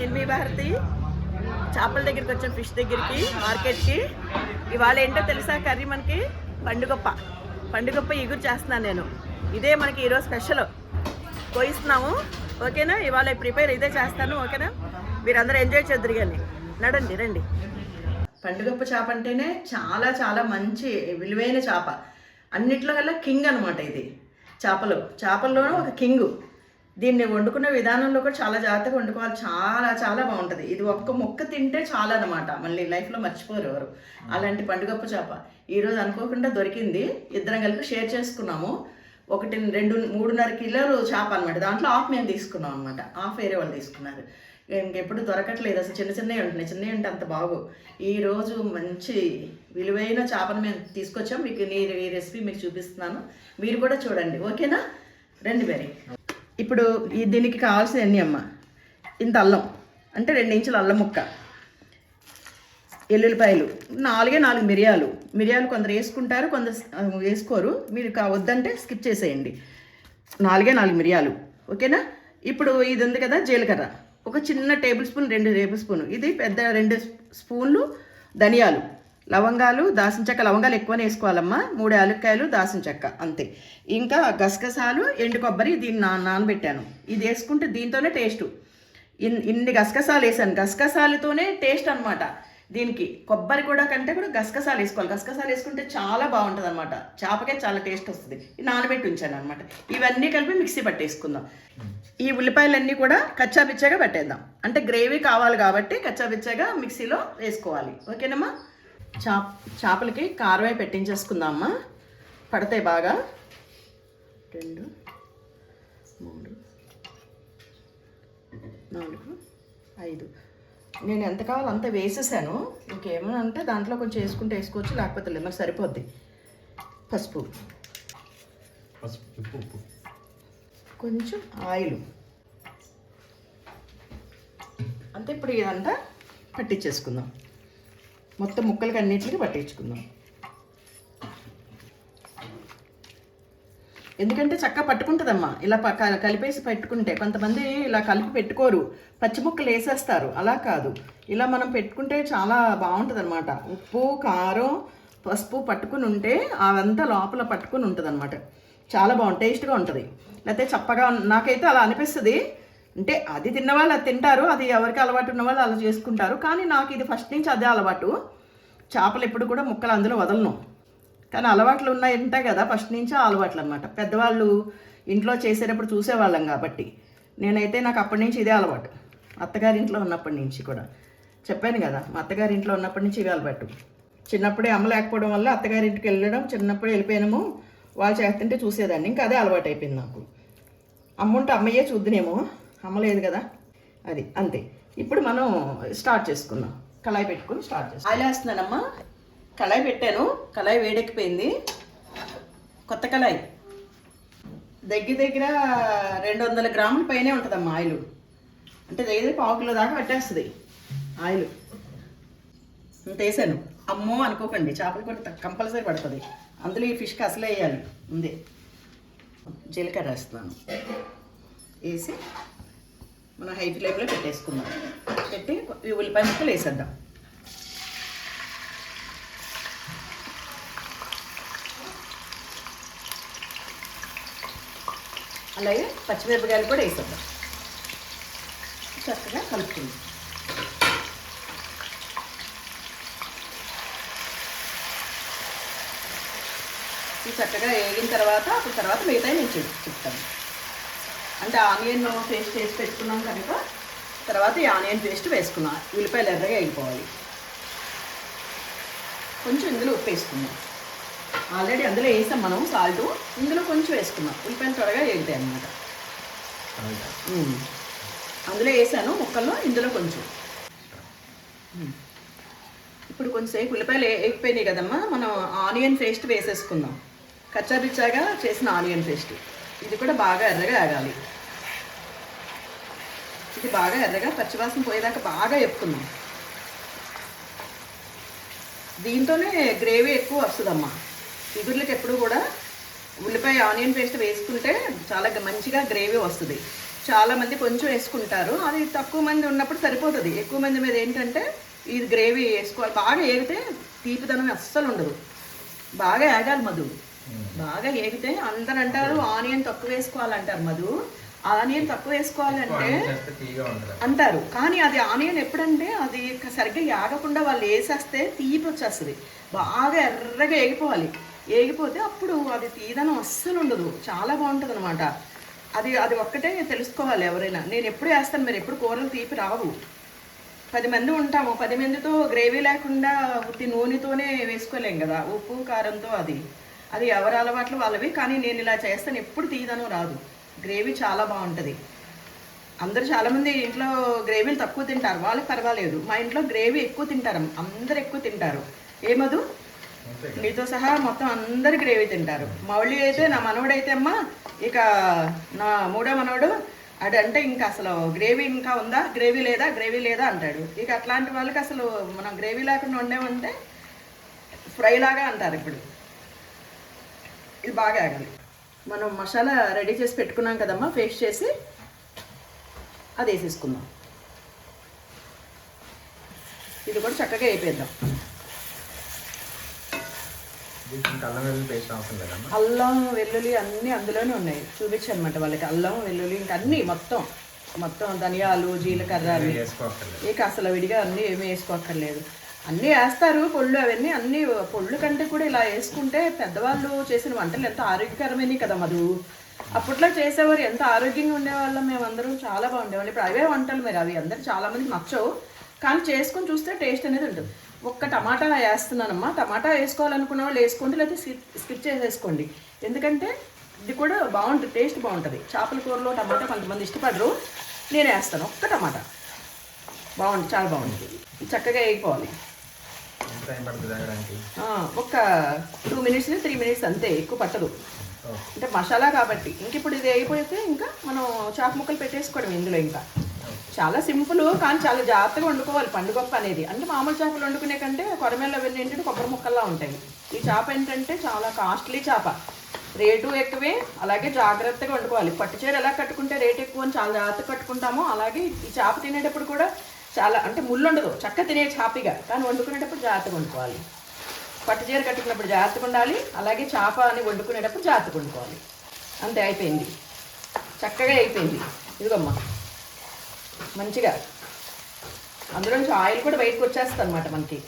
నేను మీ భారతి. చేపల దగ్గరికి వచ్చాం ఫిష్ దగ్గరికి మార్కెట్కి. ఇవాళ ఏంటో తెలుసా కర్రీ మనకి? పండుగప్ప. పండుగప్ప ఇగురు చేస్తున్నాను నేను. ఇదే మనకి ఈరోజు స్పెషల్. కోయిస్తున్నాము ఓకేనా? ఇవాళ ప్రిపేర్ ఇదే చేస్తాను ఓకేనా? మీరందరూ ఎంజాయ్ చేద్దరు కానీ నడండి రండి. పండుగప్ప చేప అంటేనే చాలా చాలా మంచి విలువైన చేప. అన్నిట్లో కల్లా కింగ్ అనమాట ఇది. చేపలు. చేపల్లోనూ ఒక కింగు. దీన్ని వండుకునే విధానంలో కూడా చాలా జాగ్రత్తగా వండుకోవాలి. చాలా చాలా బాగుంటుంది. ఇది ఒక్క ముక్క తింటే చాలా అనమాట మళ్ళీ లైఫ్లో మర్చిపోరు ఎవరు. అలాంటి పండుగప్ప చేప. ఈరోజు అనుకోకుండా దొరికింది. ఇద్దరం కలిపి షేర్ చేసుకున్నాము. ఒకటి రెండు మూడున్నర కిలోలు చేప అనమాట దాంట్లో హాఫ్ మేము తీసుకున్నాం అనమాట హాఫ్ వేరే వాళ్ళు తీసుకున్నారు. ఇంకెప్పుడు దొరకట్లేదు. అసలు చిన్న చిన్నవి ఉంటున్నాయి. చిన్నవి ఉంటే అంత బాగు. ఈ రోజు మంచి విలువైన చేపను మేము తీసుకొచ్చాం. మీకు నీ ఈ రెసిపీ మీకు చూపిస్తున్నాను. మీరు కూడా చూడండి. ఓకేనా? రండి మరి ఇప్పుడు ఈ దీనికి కావాల్సినవన్నీ అమ్మ? ఇంత అల్లం. అంటే రెండు ఇంచుల అల్లం ముక్క. ఎల్లుల్లిపాయలు. నాలుగే నాలుగు మిరియాలు. మిరియాలు కొందరు వేసుకుంటారు కొందరు వేసుకోరు. మీరు కా వద్దంటే స్కిప్ చేసేయండి. నాలుగే నాలుగు మిరియాలు. ఓకేనా? ఇప్పుడు ఇది ఉంది కదా జీలకర్ర. ఒక చిన్న టేబుల్ స్పూన్ రెండు టేబుల్ స్పూన్. ఇది పెద్ద రెండు స్పూన్లు ధనియాలు. లవంగాలు దాసిన చెక్క లవంగాలు ఎక్కువనే వేసుకోవాలమ్మా. మూడు యాలక్కాయలు దాసిన చెక్క అంతే. ఇంకా గసగసాలు ఎండు కొబ్బరి దీన్ని నా నానబెట్టాను. ఇది వేసుకుంటే దీంతోనే టేస్ట్. ఇన్ ఇన్ని గసగసాలు వేసాను. గసగసాలతోనే టేస్ట్ అనమాట దీనికి కొబ్బరి కూడా కంటే కూడా గసగసాలు వేసుకోవాలి. గసగసాలు వేసుకుంటే చాలా బాగుంటుంది అనమాట చేపకే చాలా టేస్ట్ వస్తుంది. నానబెట్టి ఉంచాను అనమాట ఇవన్నీ కలిపి మిక్సీ పట్టేసుకుందాం. ఈ ఉల్లిపాయలన్నీ కూడా కచ్చాపిచ్చగా పెట్టేద్దాం. అంటే గ్రేవీ కావాలి కాబట్టి కచ్చాపిచ్చగా మిక్సీలో వేసుకోవాలి. ఓకేనమ్మా? చాప్ చేపలకి కారమే పెట్టించేసుకుందామమ్మా పడతాయి బాగా. రెండు మూడు నాలుగు ఐదు. నేను ఎంత కావాలో అంత వేసేసాను. ఇంకేమైనా అంటే దాంట్లో కొంచెం వేసుకుంటే వేసుకోవచ్చు లేకపోతే లేదు మరి సరిపోద్ది. పసుపు. పసుపు కొంచెం ఆయిల్. అంతే ఇప్పుడు ఇదంతా పట్టించేసుకుందాం. మొత్తం ముక్కలకి అన్నిటికి పట్టించుకుందాం. ఎందుకంటే చక్కగా పట్టుకుంటుందమ్మా. ఇలా ప- క- కలిపేసి పెట్టుకుంటే కొంతమంది ఇలా కలిపి పెట్టుకోరు. పచ్చి ముక్కలు వేసేస్తారు. అలా కాదు. ఇలా మనం పెట్టుకుంటే చాలా బాగుంటుంది అనమాట ఉప్పు కారం పసుపు పట్టుకుని ఉంటే అవంతా లోపల పట్టుకుని ఉంటుంది అనమాట చాలా బాగుంటుంది టేస్ట్గా ఉంటుంది. లేకపోతే చప్పగా నాకైతే అలా అనిపిస్తుంది. అంటే అది తిన్న వాళ్ళు అది తింటారు అది ఎవరికి అలవాటు ఉన్న వాళ్ళు అలా చేసుకుంటారు. కానీ నాకు ఇది ఫస్ట్ నుంచి అదే అలవాటు. చేపలు ఎప్పుడు కూడా ముక్కలు అందులో వదలను. కానీ అలవాట్లు ఉన్నాయి ఉంటాయి కదా ఫస్ట్ నుంచి అలవాట్లు అనమాట పెద్దవాళ్ళు ఇంట్లో చేసేటప్పుడు చూసేవాళ్ళం కాబట్టి. నేనైతే నాకు అప్పటి నుంచి ఇదే అలవాటు. అత్తగారింట్లో ఉన్నప్పటి నుంచి కూడా. చెప్పాను కదా మా అత్తగారింట్లో ఉన్నప్పటి నుంచి ఇవే అలవాటు. చిన్నప్పుడే అమ్మ లేకపోవడం వల్ల అత్తగారింటికి వెళ్ళడం చిన్నప్పుడే వెళ్ళిపోయాము. వాళ్ళు చేస్తుంటే చూసేదాన్ని. ఇంకా అదే అలవాటు అయిపోయింది నాకు. అమ్ముంటే అమ్మయ్యే చూద్దునేమో. అమ్మలేదు కదా? అది అంతే. ఇప్పుడు మనం స్టార్ట్ చేసుకుందాం. కళాయి పెట్టుకుని స్టార్ట్ చేస్తాం ఆయిల్ వేస్తున్నానమ్మా. కళాయి పెట్టాను. కళాయి వేడెక్కిపోయింది. కొత్త కళాయి. దగ్గర దగ్గర రెండు వందల గ్రాముల పైనే ఉంటుందమ్మా ఆయిల్. అంటే దగ్గర దగ్గర పావు కిలో దాకా పట్టేస్తుంది ఆయిల్. ఇంత వేసాను. అమ్మో అనుకోకండి చేపలు కూడా కంపల్సరీ పడుతుంది. అందులో ఈ ఫిష్కి అసలే వేయాలి. ఉంది. జీలకర్ర వేస్తున్నాను. వేసి మనం హై ఫ్లేమ్లో పెట్టేసుకుందాం. పెట్టి ఈ ఉల్లిపాయ ముక్కలు వేసేద్దాం. అలాగే పచ్చిమిరపకాయలు కూడా వేసేద్దాం. చక్కగా కలుపుకుందాం. చక్కగా వేగిన తర్వాత అప్పుడు తర్వాత మిగతా నేను చెప్తాను. అంటే ఆనియన్ పేస్ట్ వేసి పెట్టుకున్నాం కనుక తర్వాత ఈ ఆనియన్ పేస్ట్ వేసుకున్నాం. ఉల్లిపాయలు ఎర్రగా వేగిపోవాలి కొంచెం ఇందులో ఉప్పు వేసుకుందాం. ఆల్రెడీ అందులో వేసాం మనం సాల్ట్. ఇందులో కొంచెం వేసుకున్నాం ఉల్లిపాయలు త్వరగా వేగుతాయి అన్నమాట. అందులో వేసాను. ముక్కల్లో ఇందులో కొంచెం. ఇప్పుడు కొంచెంసేపు ఉల్లిపాయలు వేగిపోయినాయి కదమ్మా. మనం ఆనియన్ పేస్ట్ వేసేసుకుందాం. కచ్చాపిచ్చాగా చేసిన ఆనియన్ పేస్ట్. ఇది కూడా బాగా ఎర్రగా ఆగాలి ఇది బాగా ఎర్రగా పచ్చివాసన పోయేదాకా బాగా ఎప్పుకుందాం దీంతోనే గ్రేవీ ఎక్కువ వస్తుందమ్మా. ఇగుర్లకి ఎప్పుడు కూడా ఉల్లిపాయ ఆనియన్ పేస్ట్ వేసుకుంటే చాలా మంచిగా గ్రేవీ వస్తుంది. చాలామంది కొంచెం వేసుకుంటారు. అది తక్కువ మంది ఉన్నప్పుడు సరిపోతుంది. ఎక్కువ మంది మీద ఏంటంటే ఇది గ్రేవీ వేసుకోవాలి. బాగా ఏగితే తీపిదనం అస్సలు ఉండదు. బాగా ఏగాలి మధు బాగా ఏగితే అందరు అంటారు ఆనియన్ తక్కువ వేసుకోవాలంటారు మధు. ఆనియన్ తక్కువ వేసుకోవాలంటే అంటారు. కానీ అది ఆనియన్ ఎప్పుడంటే అది సరిగ్గా యాగకుండా వాళ్ళు వేసేస్తే తీపి వచ్చేస్తుంది. బాగా ఎర్రగా ఏగిపోవాలి. ఏగిపోతే అప్పుడు అది తీదనం అస్సలు ఉండదు. చాలా బాగుంటుంది అనమాట అది అది ఒక్కటే తెలుసుకోవాలి ఎవరైనా. నేను ఎప్పుడు వేస్తాను మీరు ఎప్పుడు కూరలు తీపి రావు. పది మంది ఉంటాము. పది మందితో గ్రేవీ లేకుండా నూనెతోనే వేసుకోలేం కదా. ఉప్పు కారంతో అది. అది ఎవరి అలవాట్లు వాళ్ళవి కానీ నేను ఇలా చేస్తాను ఎప్పుడు తీయదను రాదు. గ్రేవీ చాలా బాగుంటుంది. అందరు చాలామంది ఇంట్లో గ్రేవీలు తక్కువ తింటారు వాళ్ళకి పర్వాలేదు. మా ఇంట్లో గ్రేవీ ఎక్కువ తింటారు అందరు ఎక్కువ తింటారు. ఏమదు మీతో సహా మొత్తం అందరు గ్రేవీ తింటారు. మౌళి అయితే నా మనవడైతే అమ్మ ఇక నా మూడో మనవడు అది అంటే ఇంకా అసలు గ్రేవీ ఇంకా ఉందా? గ్రేవీ లేదా? గ్రేవీ లేదా అంటాడు. ఇక అట్లాంటి వాళ్ళకి అసలు మనం గ్రేవీ లేకుండా ఉండేమంటే ఫ్రై లాగా అంటారు ఇప్పుడు. ఇది బాగా ఆగాలి మనం మసాలా రెడీ చేసి పెట్టుకున్నాం కదమ్మా పేస్ట్ చేసి అది వేసేసుకుందాం. ఇది కూడా చక్కగా దీనికి అల్లం వెల్లుల్లి పేస్ట్ అవసరం లేదమ్మా అల్లం వెల్లుల్లి అన్నీ అందులోనే ఉన్నాయి. చూపించనమాట వాళ్ళకి అల్లం వెల్లుల్లి ఇంకా అన్నీ మొత్తం. మొత్తం ధనియాలు జీలకర్ర అవి. ఇక అసలు విడిగా అన్నీ ఏమీ వేసుకోక్కర్లేదు. అన్నీ వేస్తారు పొళ్ళు అవన్నీ అన్నీ పొళ్ళు కంటే కూడా ఇలా వేసుకుంటే పెద్దవాళ్ళు చేసిన వంటలు ఎంత ఆరోగ్యకరమైనవి కదా మధు. అప్పట్లో చేసేవారు ఎంత ఆరోగ్యంగా ఉండేవాళ్ళం మేమందరం చాలా బాగుండేవాళ్ళు. ఇప్పుడు అవే వంటలు మరి అవి అందరు చాలామంది నచ్చవు. కానీ చేసుకొని చూస్తే టేస్ట్ అనేది ఉంటుంది ఒక్క టమాటా వేస్తున్నానమ్మా టమాటా వేసుకోవాలనుకున్న వాళ్ళు వేసుకోండి లేకపోతే స్కిప్ స్కిప్ చేసేసుకోండి. ఎందుకంటే ఇది కూడా బాగుంటుంది టేస్ట్ బాగుంటుంది. చేపల కూరలో టమాటా కొంతమంది ఇష్టపడరు నేను వేస్తాను ఒక్క టమాటా. బాగుంది చాలా బాగుంటుంది చక్కగా వేయిపోవాలి ఎంత టైం మినిట్స్ త్రీ మినిట్స్ అంతే ఎక్కువ పట్టదు. అంటే మసాలా కాబట్టి. ఇంక ఇప్పుడు ఇది అయిపోతే ఇంకా మనం చాకు ముక్కలు పెట్టేసుకోవడం ఇందులో ఇంకా. చాలా సింపుల్ కానీ చాలా జాగ్రత్తగా వండుకోవాలి పండుగప్ప అనేది. అంటే మామూలు చేపలు వండుకునే కంటే కొరమేళ్ళు అవన్నీ ఏంటంటే కొబ్బరి ముక్కల్లా ఉంటాయి. ఈ చేప ఏంటంటే చాలా కాస్ట్లీ చేప. రేటు ఎక్కువే అలాగే జాగ్రత్తగా వండుకోవాలి. పట్టు చీర ఎలా కట్టుకుంటే రేట్ ఎక్కువ అని చాలా జాగ్రత్తగా కట్టుకుంటామో అలాగే ఈ చేప తినేటప్పుడు కూడా చాలా అంటే ముళ్ళు ఉండదు. చక్క తినే చాపిగా కానీ వండుకునేటప్పుడు జాగ్రత్తగా వండుకోవాలి. పట్టు చీర కట్టుకున్నప్పుడు జాగ్రత్తగా ఉండాలి. అలాగే చేప అని వండుకునేటప్పుడు జాగ్రత్తగా వండుకోవాలి. అంతే అయిపోయింది. చక్కగా అయిపోయింది. ఇదిగమ్మా. మంచిగా. అందులోంచి ఆయిల్ కూడా బయటకు వచ్చేస్తుంది అనమాట మనకి.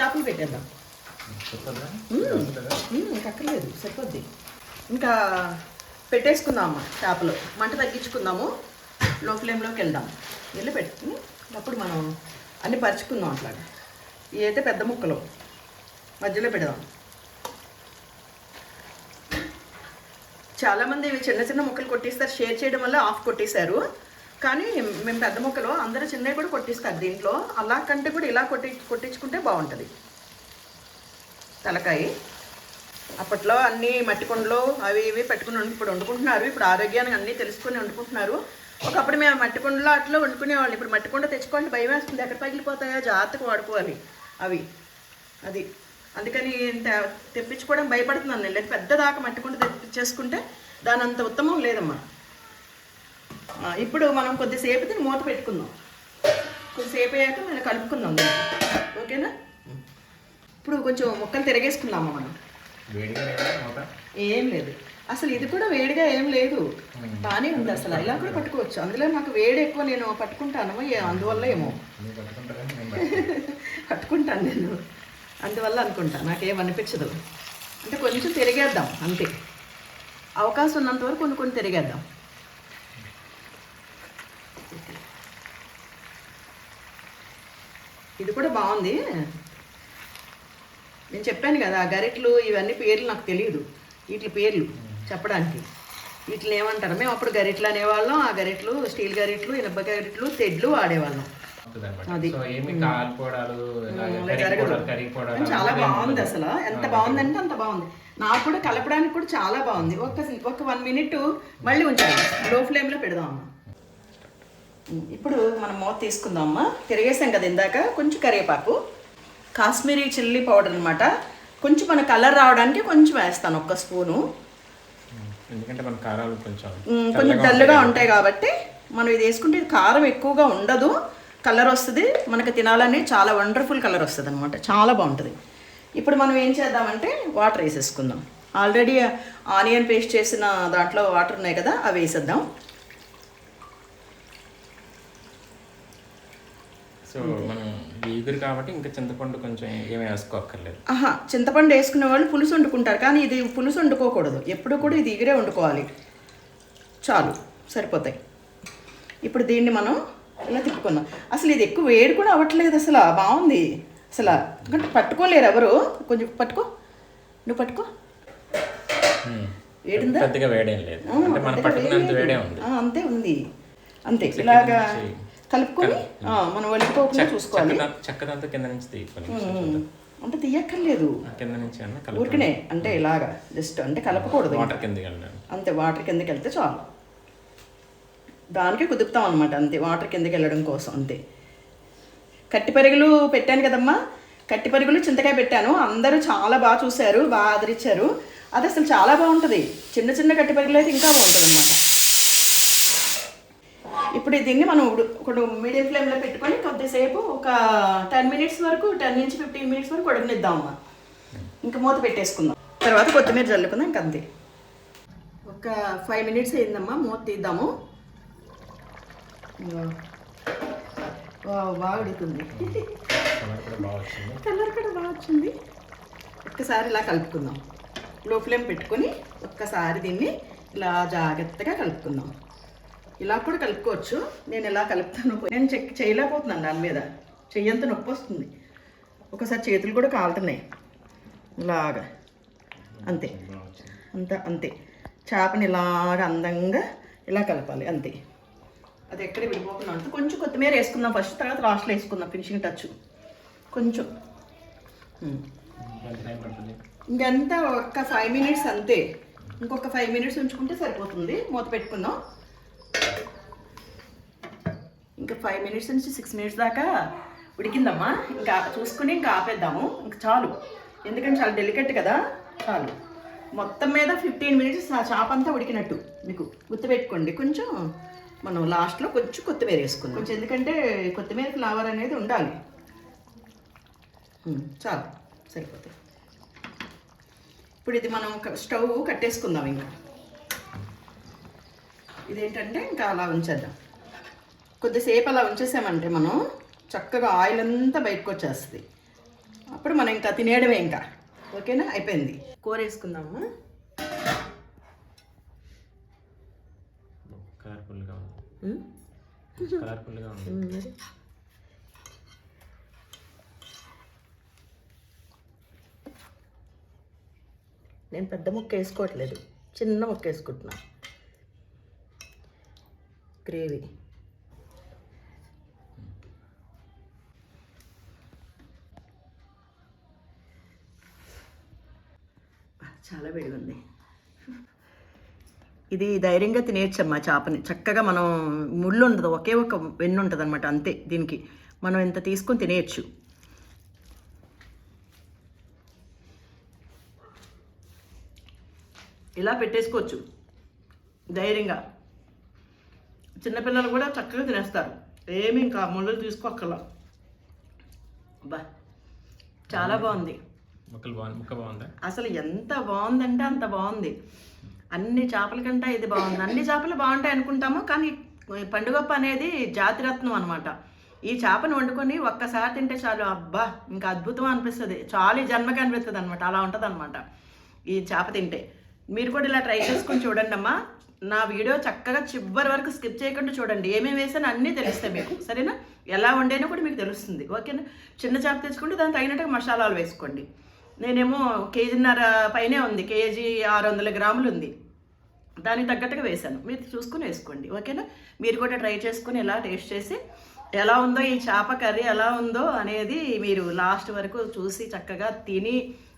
చేపలు పెట్టేద్దాం. అక్కర్లేదు. సరిపోద్ది. ఇంకా పెట్టేసుకుందాం అమ్మ చేపలు? మంట తగ్గించుకుందాము. లో ఫ్లేమ్లోకి వెళ్దాం. వెళ్ళి పెట్టుకుని అప్పుడు మనం అన్నీ పరుచుకుందాం అట్లాగా. ఇవి అయితే పెద్ద ముక్కలు. మధ్యలో పెడదాం. చాలామంది ఇవి చిన్న చిన్న ముక్కలు కొట్టిస్తారు. షేర్ చేయడం వల్ల ఆఫ్ కొట్టేశారు. కానీ మేము పెద్ద ముక్కలు అందరూ చిన్నవి కూడా కొట్టిస్తారు దీంట్లో. అలా కంటే కూడా ఇలా కొట్టి కొట్టించుకుంటే బాగుంటుంది. తలకాయ. అప్పట్లో అన్నీ మట్టి కొండలు అవి ఇవి పెట్టుకుని ఇప్పుడు వండుకుంటున్నారు. ఇప్పుడు ఆరోగ్యానికి అన్నీ తెలుసుకొని వండుకుంటున్నారు. ఒకప్పుడు మేము మట్టి కుండలో అట్లా వండుకునేవాళ్ళు. ఇప్పుడు మట్టి కుండ తెచ్చుకోండి భయం వేస్తుంది. ఎక్కడ పగిలిపోతాయో జాగ్రత్తగా వాడుకోవాలి అవి. అది. అందుకని తెప్పించుకోవడం భయపడుతున్నాను నేను. లేదు పెద్ద దాకా మట్టి కుండ తెప్పించేసుకుంటే దాని అంత ఉత్తమం లేదమ్మా. ఇప్పుడు మనం కొద్దిసేపు మూత పెట్టుకుందాం. కొద్దిసేపు అయ్యాక మనం కలుపుకుందాం. ఓకేనా? ఇప్పుడు కొంచెం ముక్కలు తిరగేసుకుందామా మనం? ఏం లేదు. అసలు ఇది కూడా వేడిగా ఏం లేదు. బాగానే ఉంది అసలు. ఇలా కూడా పట్టుకోవచ్చు. అందులో నాకు వేడి ఎక్కువ నేను పట్టుకుంటాను. అందువల్ల ఏమో పట్టుకుంటాను. నేను అందువల్ల అనుకుంటా. నాకేం అనిపించదు. అంటే కొంచెం తిరిగేద్దాం. అంతే. అవకాశం ఉన్నంత వరకు కొన్ని కొన్ని తిరిగేద్దాం. ఇది కూడా బాగుంది. నేను చెప్పాను కదా ఆ గరిట్లు ఇవన్నీ పేర్లు నాకు తెలియదు. వీటి పేర్లు. చెప్పడానికి. వీటిని ఏమంటారు? మేము అప్పుడు గరిట్లు అనేవాళ్ళం ఆ గరిట్లు స్టీల్ గరిట్లు ఇనప గరిట్లు తెడ్లు వాడేవాళ్ళం. అది. చాలా బాగుంది. అసలు. ఎంత బాగుందంటే అంత బాగుంది. నాకు కూడా కలపడానికి కూడా చాలా బాగుంది. ఒక ఒక వన్ మినిట్ మళ్ళీ ఉంచాలి లో ఫ్లేమ్లో పెడదాం ఇప్పుడు మనం మూత తీసుకుందాం అమ్మ. తిరిగేసాం కదా ఇందాక. కొంచెం కరివేపాకు. కాశ్మీరీ చిల్లీ పౌడర్ అనమాట కొంచెం మన కలర్ రావడానికి కొంచెం వేస్తాను ఒక్క స్పూను. ఎందుకంటే మన కారాలు కొంచెం కొంచెం డల్గా ఉంటాయి కాబట్టి. మనం ఇది వేసుకుంటే కారం ఎక్కువగా ఉండదు. కలర్ వస్తుంది. మనకి తినాలని చాలా వండర్ఫుల్ కలర్ వస్తుంది అనమాట చాలా బాగుంటుంది. ఇప్పుడు మనం ఏం చేద్దామంటే వాటర్ వేసేసుకుందాం. ఆల్రెడీ ఆనియన్ పేస్ట్ చేసిన దాంట్లో వాటర్ ఉన్నాయి కదా అవి వేసేద్దాం. సో మనం ఈగురు కాబట్టి ఇంకా చింతపండు కొంచెం ఏమి వేసుకోక్కర్లేదు. ఆహా చింతపండు వేసుకునే వాళ్ళు పులుసు వండుకుంటారు కానీ ఇది పులుసు వండుకోకూడదు. ఎప్పుడు కూడా ఇది ఎగిరే వండుకోవాలి. చాలు సరిపోతాయి. ఇప్పుడు దీన్ని మనం ఇలా తిప్పుకున్నాం అసలు ఇది ఎక్కువ వేడి కూడా అవ్వట్లేదు అసలు బాగుంది. అసలు ఎందుకంటే పట్టుకోలేరు ఎవరు? కొంచెం పట్టుకో. నువ్వు పట్టుకో. వేడిందా పెద్దగా వేడేం లేదు. ఆ, అంటే మనం పెద్దగా పట్టుకున్నంత వేడి. ఉంది. అంతే ఉంది. అంతే. ఇలాగా కలుపుకొని మనం వలిపోకుండా చూసుకోవాలి. చెక్కదంతా కింద నుంచి. అంటే తీయక్కర్లేదు. కింద నుంచి ఊరికనే అంటే ఇలాగా జస్ట్ అంటే కలపకూడదు వాటర్ కిందకి అంతే వాటర్ కిందకి వెళ్తే చాలు. దానికే కుదుపుతాం అనమాట అంతే వాటర్ కిందకి వెళ్ళడం కోసం అంతే. కట్టి పరుగులు పెట్టాను కదమ్మా. కట్టి పరుగులు చింతకాయ పెట్టాను. అందరూ చాలా బాగా చూశారు బాగా ఆదరించారు. అది అసలు చాలా బాగుంటుంది. చిన్న చిన్న కట్టి పరుగులు అయితే ఇంకా బాగుంటుంది అనమాట ఇప్పుడు దీన్ని మనం ఒక మీడియం ఫ్లేమ్లో పెట్టుకొని కొద్దిసేపు ఒక టెన్ మినిట్స్ వరకు టెన్ నుంచి ఫిఫ్టీన్ మినిట్స్ వరకు ఉడకనిద్దాం అమ్మా. ఇంకా మూత పెట్టేసుకుందాం. తర్వాత కొత్తిమీర చల్లుకుందాం ఇంక అంతే. ఒక ఫైవ్ మినిట్స్ అయిందమ్మా మూత తీద్దాము. బాగా ఉడుతుంది కలర్ బాగా వచ్చింది కలర్ కూడా బాగా వచ్చింది. ఒక్కసారి ఇలా కలుపుకుందాం. లో ఫ్లేమ్ పెట్టుకొని ఒక్కసారి దీన్ని ఇలా జాగ్రత్తగా కలుపుకుందాం. ఇలా కూడా కలుపుకోవచ్చు. నేను ఇలా కలుపుతాను నేను చెక్ చేయలేకపోతున్నాను దాని మీద. చెయ్యంత నొప్పి వస్తుంది. ఒకసారి చేతులు కూడా కాలుతున్నాయి. ఇలాగా. అంతే. అంత అంతే. చేపని ఇలాగ అందంగా ఇలా కలపాలి. అంతే. అది ఎక్కడ విడిపోకుండా ఉంటుంది. కొంచెం కొత్తిమీర వేసుకుందాం ఫస్ట్. తర్వాత లాస్ట్లో వేసుకుందాం. Finishing touch. కొంచెం. ఉమ్. ఇంకంతా ఒక్క ఫైవ్ మినిట్స్ అంతే. ఇంకొక ఫైవ్ మినిట్స్ ఉంచుకుంటే సరిపోతుంది. మూత పెట్టుకుందాం. ఇంకా ఫైవ్ మినిట్స్ నుంచి సిక్స్ మినిట్స్ దాకా ఉడికిందమ్మా. ఇంకా చూసుకుని ఇంకా ఆపేద్దాము. ఇంకా చాలు. ఎందుకంటే చాలా డెలికేట్ కదా. చాలు. మొత్తం మీద ఫిఫ్టీన్ మినిట్స్ ఆ చేప అంతా ఉడికినట్టు మీకు గుర్తుపెట్టుకోండి. కొంచెం మనం లాస్ట్లో కొంచెం కొత్తిమీర వేసుకుందాం. కొంచెం ఎందుకంటే కొత్తిమీర ఫ్లేవర్ అనేది ఉండాలి. చాలు. సరిపోతుంది ఇప్పుడు ఇది మనం స్టవ్ కట్టేసుకుందాం ఇంకా. ఇదేంటంటే ఇంకా అలా ఉంచేద్దాం. కొద్దిసేపు అలా ఉంచేసామంటే మనం చక్కగా ఆయిల్ అంతా బయటకు వచ్చేస్తుంది. అప్పుడు మనం ఇంకా తినేయడమే ఇంకా. ఓకేనా? అయిపోయింది. కూర వేసుకుందామా. నేను పెద్ద ముక్క వేసుకోవట్లేదు. చిన్న ముక్క వేసుకుంటున్నా. గ్రేవీ. చాలా వేడిగా ఉంది ఇది ధైర్యంగా తినేయచ్చమ్మా చేపని. చక్కగా మనం ముళ్ళు ఉండదు ఒకే ఒక వెన్ను ఉంటుంది అనమాట అంతే దీనికి. మనం ఇంత తీసుకొని తినేయచ్చు. ఇలా పెట్టేసుకోవచ్చు. ధైర్యంగా. చిన్నపిల్లలు కూడా చక్కగా తినేస్తారు. ఏమి ఇంకా ముళ్ళు తీసుకోక్కర్లా. అబ్బా చాలా బాగుంది. అసలు ఎంత బాగుందంటే అంత బాగుంది. అన్ని చేపల కంటే ఇది బాగుంది. అన్ని చేపలు బాగుంటాయి అనుకుంటాము కానీ పండుగప్ప అనేది జాతిరత్నం అనమాట ఈ చేపను వండుకొని ఒక్కసారి తింటే చాలు అబ్బా ఇంకా అద్భుతం అనిపిస్తుంది. చాలు జన్మకి అనిపిస్తుంది అనమాట అలా ఉంటుంది అనమాట ఈ చేప తింటే. మీరు కూడా ఇలా ట్రై చేసుకొని చూడండి అమ్మా నా వీడియో చక్కగా చివరి వరకు స్కిప్ చేయకుండా చూడండి. ఏమేమి వేసానో అన్నీ తెలుస్తాయి మీకు. సరేనా? ఎలా వండేనో కూడా మీకు తెలుస్తుంది. ఓకేనా? చిన్న చేప తెచ్చుకుంటే దానికి తగినట్టుగా మసాలాలు వేసుకోండి. నేనేమో కేజీన్నర పైనే ఉంది కేజీ ఆరు వందల గ్రాములు ఉంది దానికి తగ్గట్టుగా వేసాను మీరు చూసుకుని వేసుకోండి ఓకేనా? మీరు కూడా ట్రై చేసుకుని ఎలా టేస్ట్ చేసి ఎలా ఉందో ఈ చేప కర్రీ ఎలా ఉందో అనేది మీరు లాస్ట్ వరకు చూసి చక్కగా తిని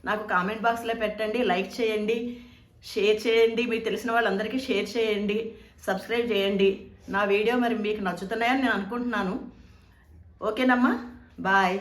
నాకు కామెంట్ బాక్స్లో పెట్టండి లైక్ చేయండి షేర్ చేయండి మీకు తెలిసిన వాళ్ళందరికీ షేర్ చేయండి సబ్స్క్రైబ్ చేయండి. నా వీడియో మరి మీకు నచ్చుతున్నాయని నేను అనుకుంటున్నాను. ఓకేనమ్మా? బాయ్.